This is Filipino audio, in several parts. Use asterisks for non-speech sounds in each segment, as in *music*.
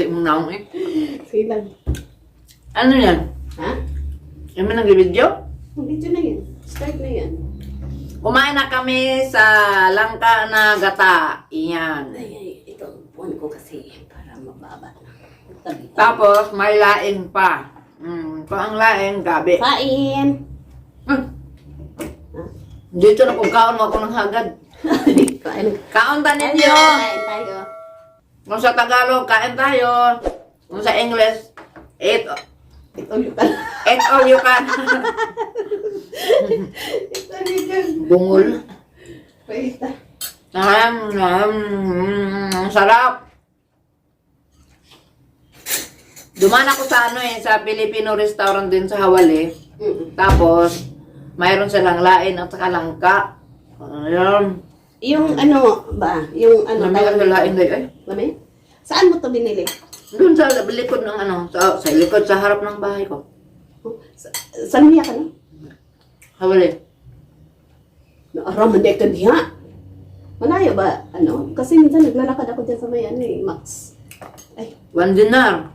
kasi mong naong eh. Sige lang. Ano yan? Ha? Yung may nag-video? Video na yan. Start na yan. Kumain na kami sa langka na gata. Iyan. Ay, ay, ito. Puan ko kasi para mababa. Tabi. Tapos may laing pa. Mm, kung ang laing, gabi. Kain! Hmm. Dito na kung kaon mo ako ng hagad. *laughs* Kain. Kaon ta ninyo. Kain tayo. Kung sa Tagalog, kain tayo. Kung sa English, eat, Ito yung ka. eat all you can. Ito yung Bungol. Wait. ah. Um, um, ang sarap. Duman ako sa ano eh, sa Filipino restaurant din sa Hawali. Mm-mm. Tapos, mayroon silang lain at saka langka. Ayun. Yung ano ba? Yung ano Ano ang lain day ay? Lami? Saan mo to binili? Doon sa likod ng ano, sa, sa likod, sa harap ng bahay ko. Oh, Sa, saan niya ka no? Hawali. Naaraman ka diha. Malayo ba? Ano? Kasi minsan naglalakad ako dyan sa may ano eh, Max. Ay, One dinar.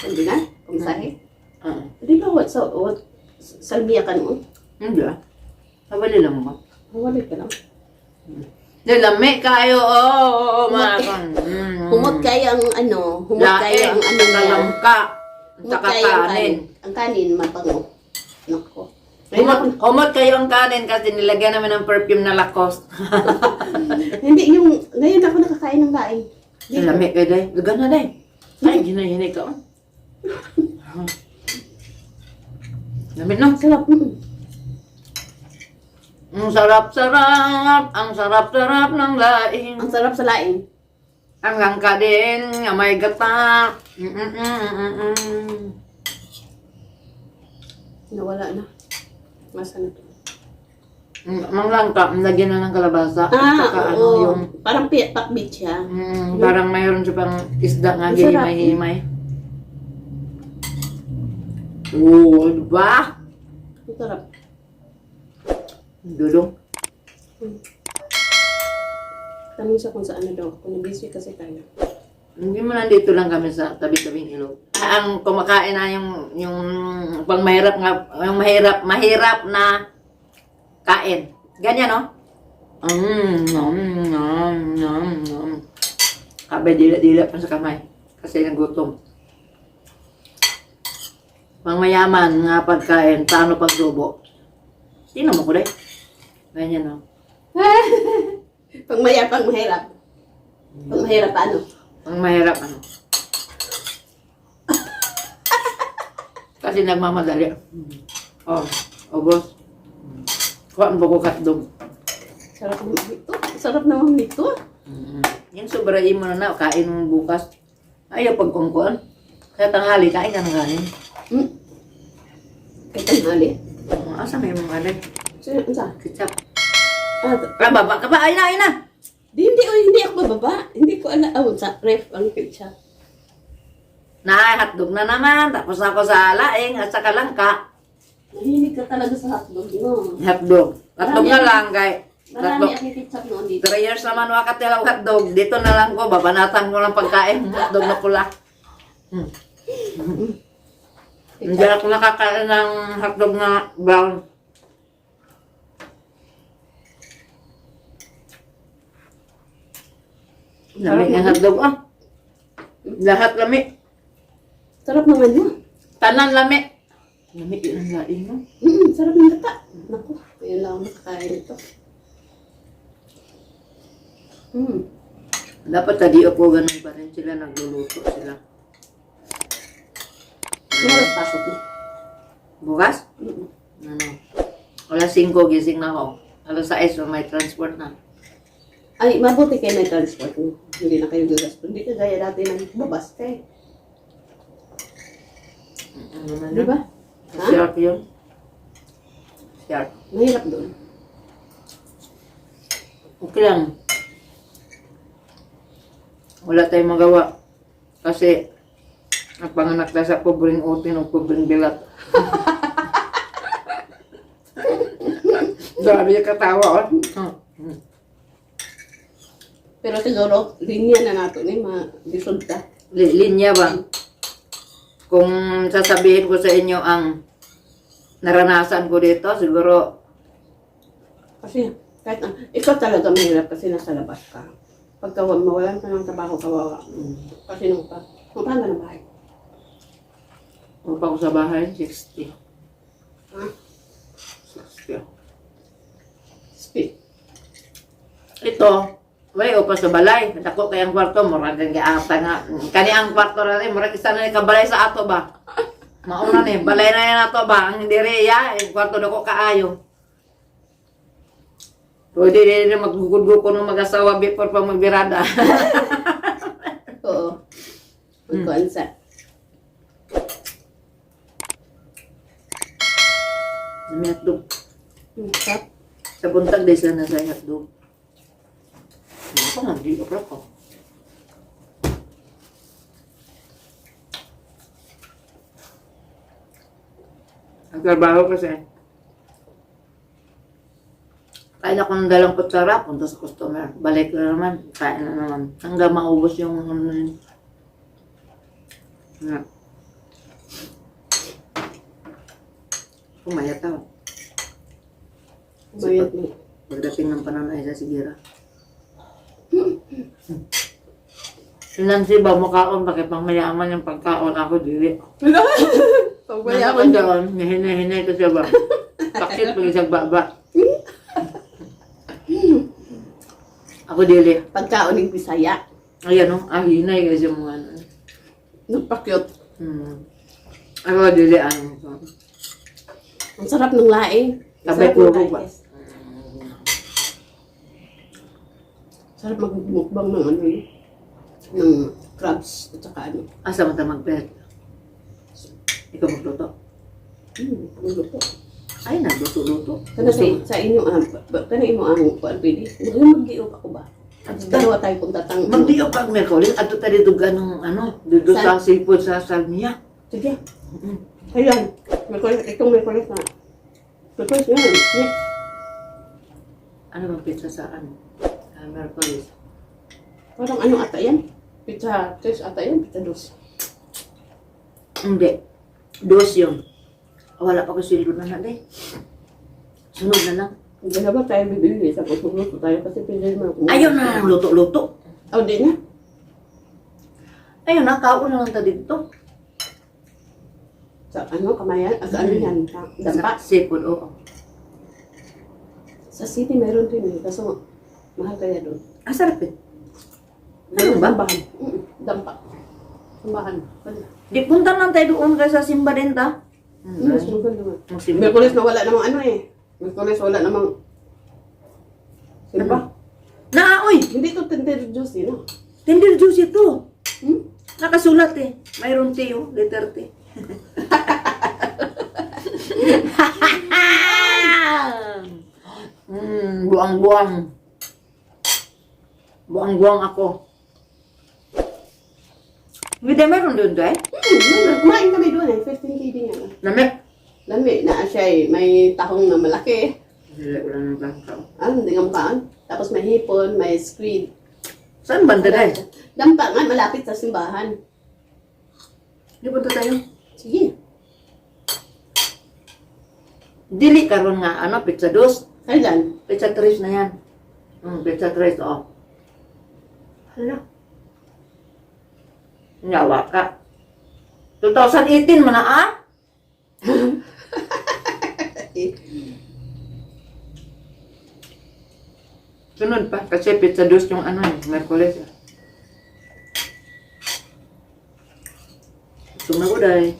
hindi na? Kumisahe? Uh, Hindi ba what? So, what? Salmiya ka noon? hindi ah. Hawali lang ba? Hawali ka lang. Nilami kayo, oh, oh, mga Humot- kan. Mm. Humot kayo ang ano, humot kayo ang ano niya. Langka. Humot Saka kayo ang kanin. kanin. Ang kanin, mabango. Nako. Humot, humot kayo ang kanin kasi nilagyan namin ng perfume na Lacoste. *laughs* Hindi, yung, ngayon ako nakakain ng laing. Nilami kayo day. Lugan na day. Ay, ginay-ginay ka. oh. *laughs* No? Sarap. Mm. Ang sarap-sarap, ang sarap-sarap ng laing. Ang sarap sa laing. Ang langka din, ang may gata. Mm-mm-mm-mm. Nawala na. Masa na to? Mm, Ang langka, lagyan na ng kalabasa. Ah, saka ano oo. yung, Parang pakbit siya. mm, parang mayroon siya pang isda nga, gihimay-himay. Oo, di ba? Ang sarap. Dudong. Tanong siya kung saan na daw. Kung busy kasi tayo. Hindi mo nandito lang kami sa tabi-tabing ilog. Ah, Ang kumakain na yung, yung pang mahirap nga, yung mahirap, mahirap na kain. Ganyan, no? Mm, nom, nom, nom, nom. Kabay dila-dila pa sa kamay. Kasi nagutom. Pang mayaman nga pagkain, paano pagsubo? Tingnan mo ko deh. Ganyan, no? Pag *laughs* maya, pag mahirap. Pag mahirap, ano? Ang mahirap ano. Kasi nagmamadali. Oh, ubos. Kuha mo ko katdog. Sarap naman nito. Sarap naman nito. Mm. Yung sobra mo na na, kain mo bukas. Ayaw pagkungkuan. Kaya tanghali, kain ka ng kanin. Hmm. Kaya tanghali. Oh, asa may mga alay? Sino, ano sa? Ketchup. Ah, Ah, baba ka ba? Ayun na, ayun na! di, hindi, oh, hindi ako bababa. Hindi ko alam. Oh, sa ref ang picture. Na, hotdog na naman. Tapos ako sa laing at saka langka. Mahilig ka talaga sa hotdog, no? Hotdog. Hotdog na lang, guys. Marami ang ketchup noon dito. Three years naman wakat nila hotdog. Dito na lang ko, babanatan ko lang pagkain. Hotdog na pula. Hmm. Hindi ako nakakain ng hotdog na brown. Lami ng hotdog ah. Lahat lami. Sarap naman yun. Tanan lami. Lami yun ang laing mo. Mm, sarap ng gata. Naku, ayun lang ako nakakain ito. Hmm. Dapat tadi ako ganun pa rin sila nagluluto sila. Oras pasok mo? Bukas? Mm. Ano? Alas 5 gising na ako. Alas 6 may transport na. Ay, mabuti kayo may transport mo. Hindi na kayo gagastos. Hindi ka gaya dati ng babas ka eh. Ano naman Di ba? Ha? Sharp yun. Sharp. Mahirap doon. Okay lang. Wala tayong magawa. Kasi, ang panganak na sa pobreng utin o pobreng bilat. *laughs* Grabe yung katawa, oh. *laughs* Pero siguro, linya na nato ni ma-disod ka. li- linya ba? Kung sasabihin ko sa inyo ang naranasan ko dito, siguro Kasi, kahit, uh, ikaw talaga mahirap kasi nasa labas ka. Pagka wa- mawalan ka ng trabaho, kawawa. Mm. Kasi nung pa, mapahan ka ng bahay. Upa ko sa bahay, 60. Ha? 60. Speak. Ito, way upa sa balay. Dako kayang kwarto, murag ang giata nga. Kani ang kwarto na rin, murag isa na ni kabalay sa ato ba? Mauna ni, balay na yan ato ba? Ang diriya, yung kwarto dako kaayo. Pwede din maggugudgo ko ng mag-asawa before pa magbirada. *laughs* Oo. May hotdog. Mm. Sarap. Sa buntag din sila na sa hotdog. Pa nga, di ko ko. Ang trabaho kasi, kain ako ng dalang kutsara, punta sa customer. Balik na naman, kain na naman. Hanggang maubos yung ano yun. Nga. Pumayat ako. Umayat mo. Pagdating ng pananay sa sigira. Si Nancy ba, mukhaon, bakit pang mayaman yung pagkaon ako, dili. *laughs* Pagbayaman Nasa doon, nahinay-hinay ko siya *laughs* ba? Pakit pag isang baba. Ako dili. Pagkaon ng Bisaya. Ayan o, ah, hinay kasi mga ano. Nagpakyot. Hmm. Ako dili, ano. Ang sarap ng laing. Sabay puro ba? Sarap magmukbang ng ano yun. Ng crabs at saka ano. Asa mo ta magpet? Ikaw magluto. Hmm, magluto. Ay, nagluto-luto. Kana sa, sa inyo, ah, ba- kana imo ang kuan pwede. Mag-iop ako ba? Dalawa tayo punta tang. Magdiyo pag Merkulis, ato tayo dito ganong ano, dito sa seafood sa Salmia. Sige. Mm. Ayan. Merkulis, itong Merkulis na. Merkulis yun. Ano bang pizza sa ano? Ah, Merkulis. Parang ano ata yan? Pizza, tres ata yan? Pizza dos. Hindi. Dos yun. Wala pa ko sildo na natin. Sunod na lang. Hindi na ba tayo bibili sa pagluto tayo kasi naman kung... Ayaw na lang luto-luto. Oh, di na. Ayun na, kaon na lang ta dito. Sa ano, kamayan? Ah, sa ano yan? Dampa. Seafood, oo. Sa city meron din eh. Kaso, mahal kaya doon. Ah, sarap eh. Ano ba? Dambahan. Mm, dampa. Dambahan. Wala. Di punta lang tayo doon kaya sa simba din ta. Mm, Hmm. mas maganda naman. Magsimba. Merkulis na wala namang ano eh. Merkulis wala namang... Sino ba? Na, oy! Hindi to tender juice, you know. Tender juice ito. Hmm? Nakasulat eh. Mayroon T oh, letter T. *laughs* mm, buang-buang. Buang-buang ako. Hindi, meron doon, Day. Hmm, kumain kami doon eh. 15 kg nga. Namit. Lami na siya eh. May tahong na malaki. Hindi, wala nang bangka. Ah, hindi nga makaan. Tapos may hipon, may squid. Saan banda, Day? Dampa nga, malapit sa simbahan. Di punta tayo. Sige. Dili karon nga, ano, pizza dos. Kailan? Pizza tres na yan. Hmm, pizza tres, oo. Hala. Nyawa ka. 2018 man na, ah? *laughs* Sunod pa, kasi pizza dos yung ano, eh, Merkulis. eh. Sumaguday.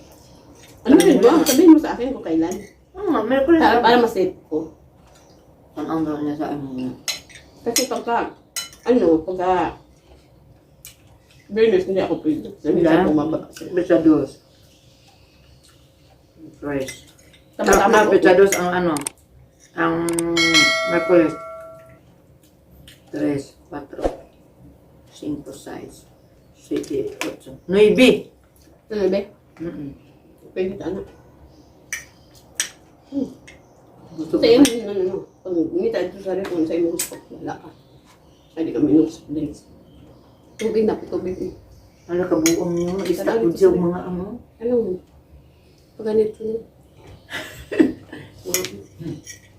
Ano rin ba? Sabihin mo sa akin kung kailan. Oo, Merkulis. Para, para masave ko. Ang ang daw niya sa amin. Kasi pagka, ano, pagka, Venus, hindi ako pwede. Sabi Hindi? sa bumaba. Pizza dos. Rice. Tama-tama Tama, ko. pizza dos ang ano, ang Merkulis. Tres, cuatro, cinco, seis, siete, ocho, nueve. Ano ba? Mm-mm. Pwede ka na. Gusto Sa ko iyo, ba? ano, ano, pag umita ito sa rin kung sa'yo gusto, wala ka. Ay, di kami nung drinks. Tubig na, tubig. Ano ka buong nyo? Nag-stop ko siya mga ano. Ano? Pag ganito na.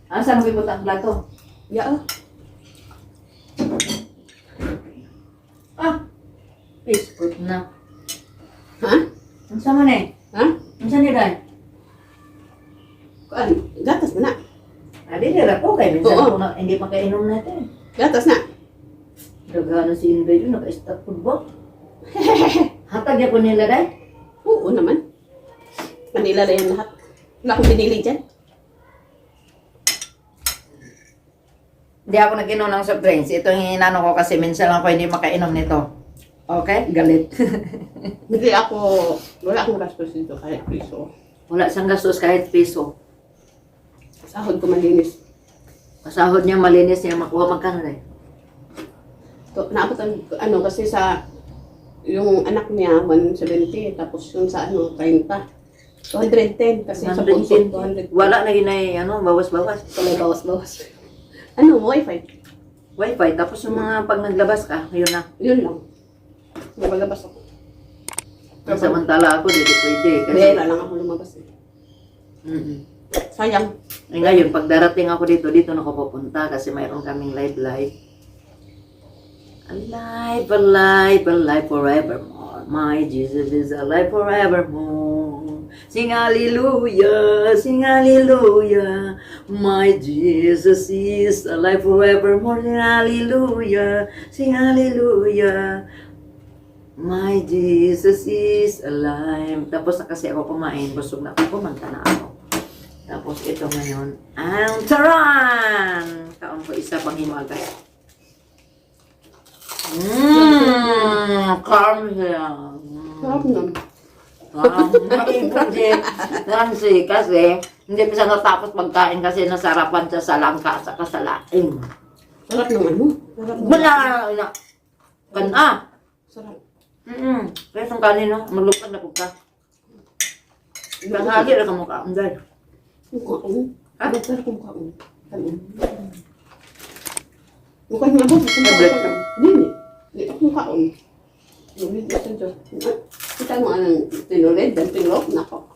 Ah, saan mo ang plato? Ya, ah. Ah! Facebook na. Ha? Ang sama na eh. Ha? Ang saan nila? Kuan, gatas mo na. Adi, nila po kay minsan Oo. ako na, hindi makainom natin. Gatas na. Dagana si Inday yun, naka-stop food ba? *laughs* Hatag niya po nila dahil. Oo naman. Manila na yan lahat. Wala akong pinili dyan. Hindi ako nag-inom ng soft drinks. Ito yung inano ko kasi minsan lang ako hindi makainom nito. Okay? Galit. *laughs* Hindi ako, wala akong gastos dito kahit piso. Wala siyang gastos kahit piso. Sahod ko malinis. Pasahod niya, malinis niya, makuha magkano na eh. To, naabot ang, ano, kasi sa, yung anak niya, 170, tapos yung sa ano, 30. 210, kasi sa punso, 200. Wala na ginay, ano, bawas-bawas. May bawas-bawas. Ano, wifi? Wi-Fi, tapos yung mga pag naglabas ka, yun na. Yun lang. Nabalabas ako. Samantala ako, hindi pwede. Kasi, Bera lang ako lumabas eh. mm Sayang. Eh, ngayon, pag darating ako dito, dito na ako pupunta kasi mayroon kaming live live. Alive, alive, alive forevermore. My Jesus is alive forevermore. Sing hallelujah, sing hallelujah. My Jesus is alive forevermore. Sing hallelujah, sing hallelujah. My Jesus is alive. Tapos na kasi ako kumain, busog na ako, kumanta na ako. Tapos ito ngayon, ang taran! Kaon ko isa pang himagas. Mmm, caramel. Sarap nun. Kasi, kasi, kasi, hindi pa siya natapos magkain kasi nasarapan siya sa langka at saka sa laing. Sarap ng ano? Sarap ng... Wala na, kan ah. Sarap. Mm-mm. Kaya itong kanino, maglupad na po ka. Tanghali na ka mukha. Hindi. Mukha ko. Ha? Ano sarap ng mukha ko? Kanin. Mukha niya ako. Tablet? Hindi, ko. Hindi ko sa Diyos. Kita mo anong tinulid, dan tinulok, nako.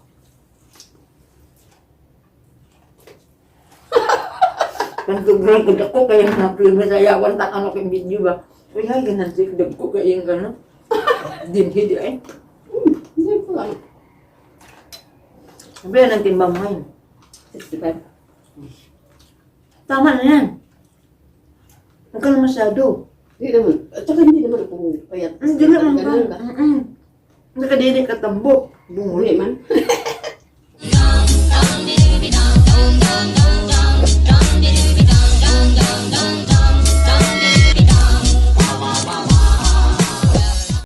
Kan tugrang ko ako kaya na-film sa yawan tak ano kay video ba. Kaya dag ko kaya yung gano. *laughs* Din hidi ay. Hmm, hindi ko lang. Sabi ang timbang mo yun. 65. Tama na yan. Huwag ka na masyado. Hindi naman. At saka hindi naman ako payat. Hindi naman ba? Mm-mm. Hindi ka tambok. Bunguli man. *laughs*